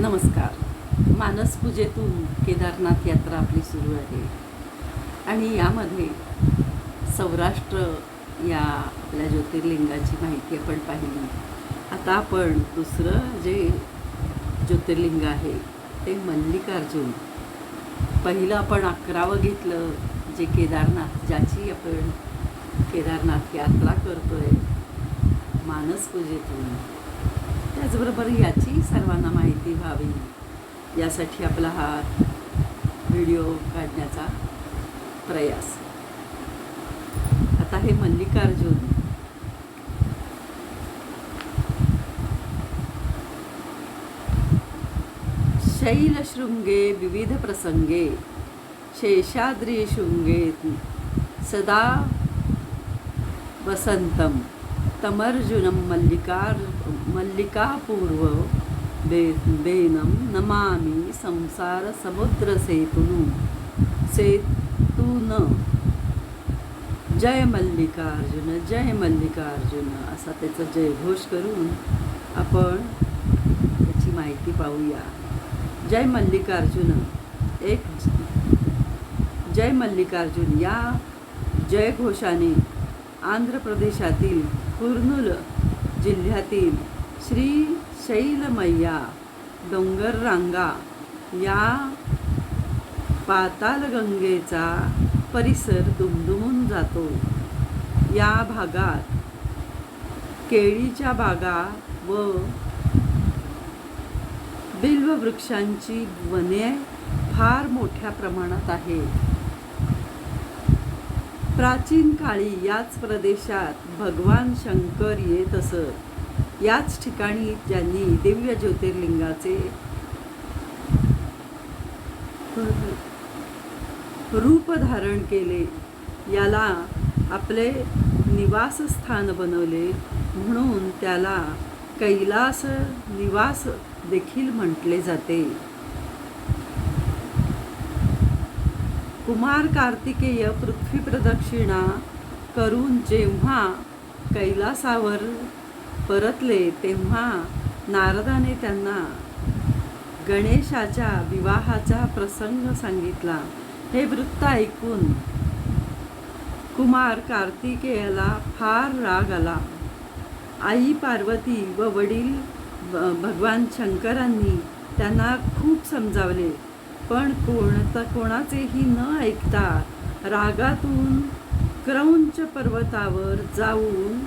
नमस्कार. मानस पूजेतून केदारनाथ यात्रा आपली सुरू आहे. आणि यामध्ये सौराष्ट्र या आपल्या ज्योतिर्लिंगाची माहिती आपण पाहिली. आता आपण दुसरं जे ज्योतिर्लिंग आहे ते मल्लिकार्जुन. पहिलं आपण अकरावं घेतलं जे केदारनाथ ज्याची आपण केदारनाथ यात्रा करतोय मानस पूजेतून. त्याचबरोबर याची सर्वांना माहिती व्हावी. यासाठी आपला हा व्हिडिओ काढण्याचा प्रयास. आता हे मल्लिकार्जुन. शैलशृंगे विविध प्रसंगे शेषाद्री शृंगे सदा वसंतम. तमर्जुनं मल्लिकार मल्लिकापूर्व बे बेनं नमामि संसारसमुद्रसेतुनु। सेतून। जय मल्लिकार्जुन जय मल्लिकार्जुन असा त्याचा जयघोष करून आपण त्याची माहिती पाहूया. जय मल्लिकार्जुन एक जय मल्लिकार्जुन या जयघोषाने आंध्र प्रदेशातील कुर्नूल जिल्ह्यातील श्री शैलमय्या डोंगररांगा या पातालगंगेचा परिसर दुमदुमून जातो. या भागात केळीच्या बागा व बिल्व वृक्षांची वने फार मोठ्या प्रमाणात आहेत. प्राचीन काळी याच प्रदेशात भगवान शंकर येत असत. याच ठिकाणी ज्यांनी दिव्य ज्योतिर्लिंगाचे रूप धारण केले याला आपले निवासस्थान बनवले म्हणून त्याला कैलास निवास देखील म्हटले जाते. कुमार कार्तिकेय पृथ्वी प्रदक्षिणा करून जेव्हा कैलासावर परतले तेव्हा नारदाने त्यांना गणेशाच्या विवाहाचा प्रसंग सांगितला. हे वृत्त ऐकून कुमार कार्तिकेयाला फार राग आला. आई पार्वती व वडील भगवान शंकरांनी त्यांना खूप समजावले पण कोणता कोणाचेही न ऐकता रागातून क्रौंच पर्वतावर जाऊन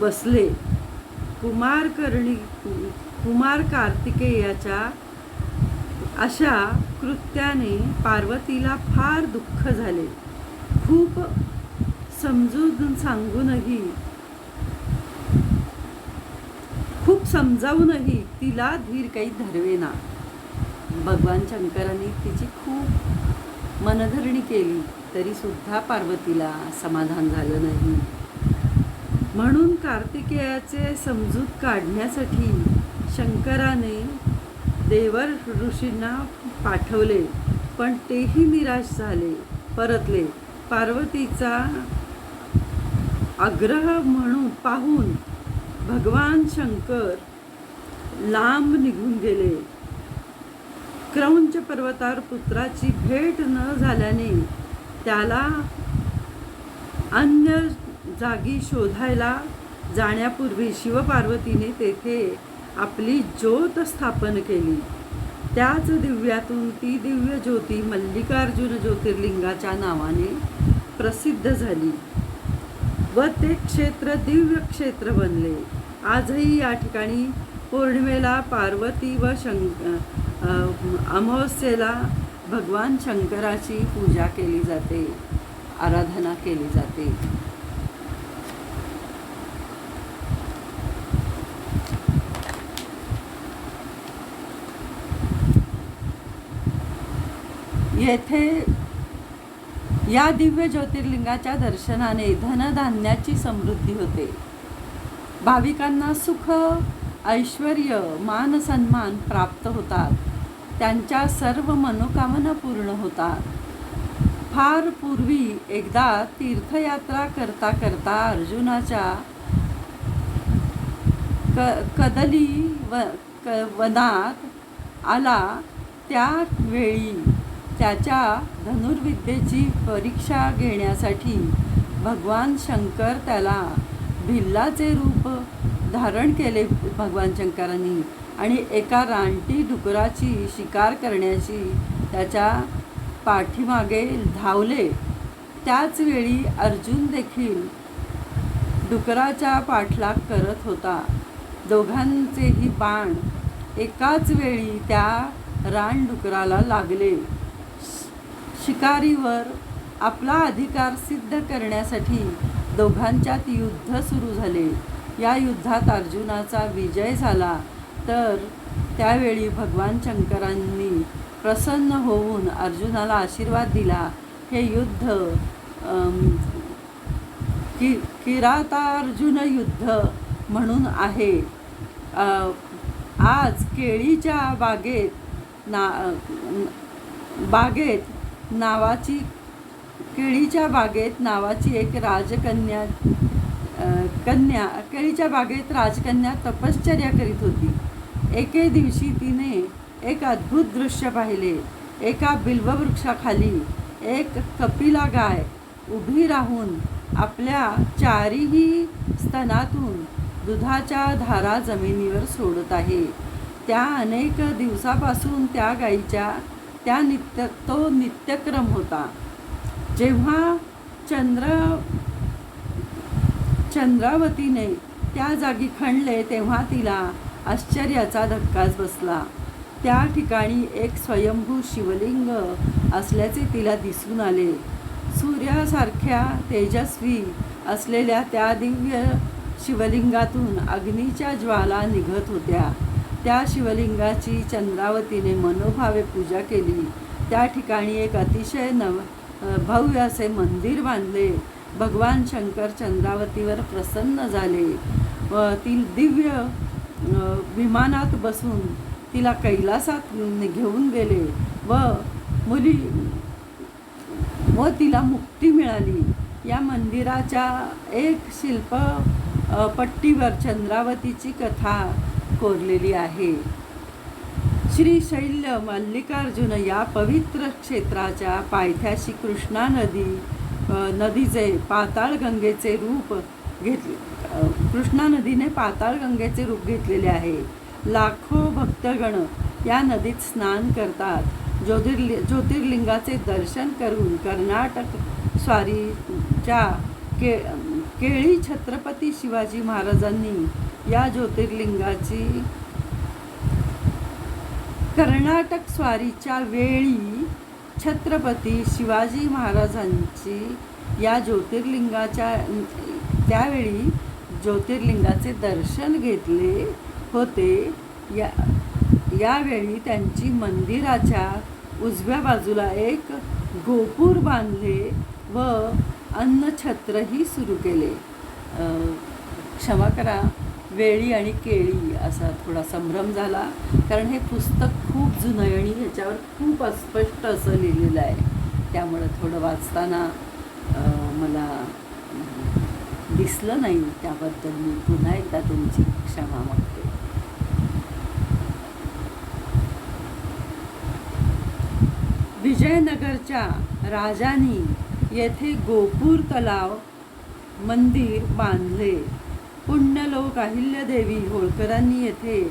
बसले. कुमार कर्णी कुमार कार्तिकेयाच्या अशा कृत्याने पार्वतीला फार दुःख झाले. खूप समजून सांगूनही खूप समजावूनही तिला धीर काही धरवेना. भगवान शंकरांनी तिची खूप मनधरणी केली तरीसुद्धा पार्वतीला समाधान झालं नाही. म्हणून कार्तिकेयाचे समजूत काढण्यासाठी शंकराने देवर ऋषींना पाठवले पण तेही निराश झाले परतले. पार्वतीचा आग्रह म्हणून पाहून भगवान शंकर लांब निघून गेले. क्रौंच पर्वतावर पुत्राची भेट न झाल्याने त्याला अन्य जागी शोधायला जाण्यापूर्वी शिवपार्वतीने तेथे आपली ज्योत स्थापन केली. त्याच दिव्यातून ती दिव्य ज्योती मल्लिकार्जुन ज्योतिर्लिंगाच्या नावाने प्रसिद्ध झाली व ते क्षेत्र दिव्य क्षेत्र बनले. आजही या ठिकाणी पौर्णिमेला पार्वती व शंक अमावस्येला भगवान शंकराची पूजा केली जाते आराधना केली जाते. येथे या दिव्य ज्योतिर्लिंगाच्या दर्शनाने धनधान्याची समृद्धी होते. भाविकांना सुख ऐश्वर मान सन्मान प्राप्त होतात. त्यांच्या सर्व मनोकामना पूर्ण होतात. फार पूर्वी एकदा तीर्थयात्रा करता करता अर्जुनाच्या क कदली व क वनात आला. त्यावेळी त्याच्या धनुर्विद्येची परीक्षा घेण्यासाठी भगवान शंकर त्याला भिल्लाचे रूप धारण केले भगवान शंकरांनी. आणि एका रानटी डुकराची शिकार करण्याची त्याच्या पाठीमागे धावले. त्याच वेळी अर्जुन देखील डुकराचा पाठलाग करत होता. दोघांचेही बाण एकाच वेळी त्या रानडुकराला लागले. शिकारीवर आपला अधिकार सिद्ध करण्यासाठी दोघांच्यात युद्ध सुरू झाले. या युद्धात अर्जुनाचा विजय झाला तर त्यावेळी भगवान शंकरांनी प्रसन्न होऊन अर्जुनाला आशीर्वाद दिला. हे युद्ध कि किरातार्जुन युद्ध म्हणून आहे. आज केळीच्या बागेत ना बागेत नावाची केळीच्या बागेत नावाची एक राजकन्या कन्या केळीच्या बागेत राजकन्या तपश्चर्या करीत होती. एके दिवशी तिने एक अद्भुत दृश्य पाहिले. एका बिल्ववृक्षाखाली एक कपिला गाय उभी राहून आपल्या चारीही स्तनातून दुधाच्या धारा जमिनीवर सोडत आहे. त्या अनेक दिवसापासून त्या गाईच्या त्या नित्य तो नित्यक्रम होता. जेव्हा चंद्र चंद्रावतीने त्या जागी खणले तेव्हा तिला आश्चर्याचा धक्काच बसला. त्या ठिकाणी एक स्वयंभू शिवलिंग असल्याचे तिला दिसून आले. सूर्यासारख्या तेजस्वी असलेल्या त्या दिव्य शिवलिंगातून अग्नीच्या ज्वाला निघत होत्या. त्या शिवलिंगाची चंद्रावतीने मनोभावे पूजा केली. त्या ठिकाणी एक अतिशय नव भव्य असे मंदिर बांधले. भगवान शंकर चंद्रावतीवर प्रसन्न झाले. व ती दिव्य विमानात बसून तिला कैलासात घेऊन गेले व मुली व तिला मुक्ती मिळाली. या मंदिराच्या एक शिल्प पट्टीवर चंद्रावतीची कथा कोरलेली आहे. श्रीशैल्य मल्लिकार्जुन या पवित्र क्षेत्राच्या पायथ्याशी कृष्णा नदी नदीचे पाताळ गंगेचे रूप घेतले कृष्णा नदीने पाताळ गंगेचे रूप घेतलेले आहे. लाखो भक्तगण या नदीत स्नान करतात. ज्योतिर्लि ज्योतिर्लिंगाचे दर्शन करून कर्नाटक स्वारीच्या के केळी छत्रपती शिवाजी महाराजांनी या ज्योतिर्लिंगाची कर्नाटक स्वारीच्या वेळी छत्रपती शिवाजी महाराजांची या ज्योतिर्लिंगाच्या त्यावेळी ज्योतिर्लिंगाचे दर्शन घेतले होते. या यावेळी त्यांची मंदिराच्या उजव्या बाजूला एक गोपूर बांधले व अन्नछत्रही सुरू केले. क्षमा करा वेळी आणि केळी असा थोडा संभ्रम झाला. कारण हे पुस्तक खूप जुनं आहे आणि ह्याच्यावर खूप अस्पष्ट असं लिहिलेलं आहे. त्यामुळं थोडं वाचताना मला दिसलं नाही. त्याबद्दल मी पुन्हा एकदा तुमची क्षमा मागते. विजयनगरच्या राजांनी येथे गोपूर तलाव मंदिर बांधले. पुण्यलोक अहिल्यादेवी होळकरांनी येथे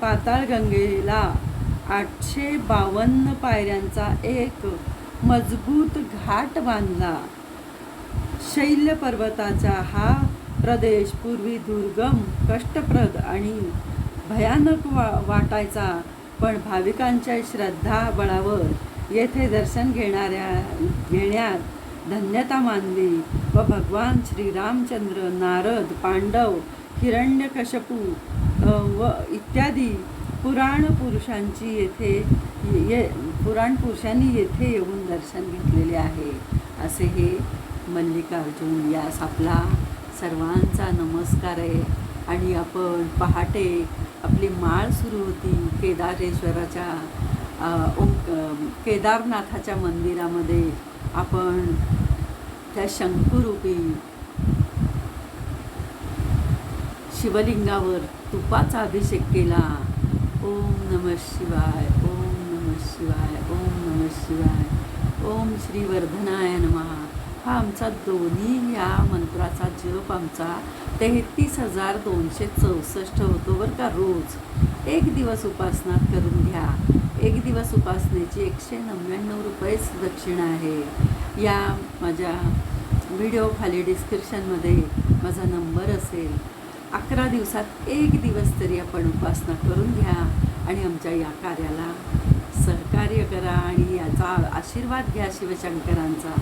पाताळगंगेला आठशे बावन्न पायऱ्यांचा एक मजबूत घाट बांधला. शैल्य पर्वताचा हा प्रदेश पूर्वी दुर्गम कष्टप्रद आणि भयानक वा वाटायचा पण भाविकांच्या श्रद्धा बळावर येथे दर्शन घेणाऱ्या घेण्यात धन्यता मानली व भगवान श्रीरामचंद्र नारद पांडव हिरण्यकशपू व इत्यादी पुराण पुरुषांची येथे ये पुराण पुरुषांनी येथे येऊन दर्शन घेतलेले आहे. असे हे मल्लिकार्जुन यास आपला सर्वांचा नमस्कार आहे. आणि आपण पहाटे आपली माळ सुरू होती केदारेश्वराच्या अ, केदारनाथाच्या मंदिरामध्ये. आपण त्या शंकुरूपी शिवलिंगावर तुपाचा अभिषेक केला. ओम नम शिवाय ओम नम शिवाय ओम नम शिवाय ओम श्री वर्धनाय नमः. हा आमचा दोन्ही या मंत्राचा जप आमचा तेहतीस हजार दोनशे चौसष्ट होतो बरं का रोज. एक दिवस उपासना करून घ्या. एक दिवस उपासनेची एकशे नव्याण्णव रुपयेच दक्षिणा आहे. या माझ्या व्हिडिओ खाली डिस्क्रिप्शनमध्ये माझा नंबर असेल. अकरा दिवसात एक दिवस तरी आपण उपासना करून घ्या आणि आमच्या या कार्याला सहकार्य करा आणि याचा आशीर्वाद घ्या शिवशंकरांचा.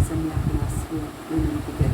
असं मी आपणास विनंती करेन.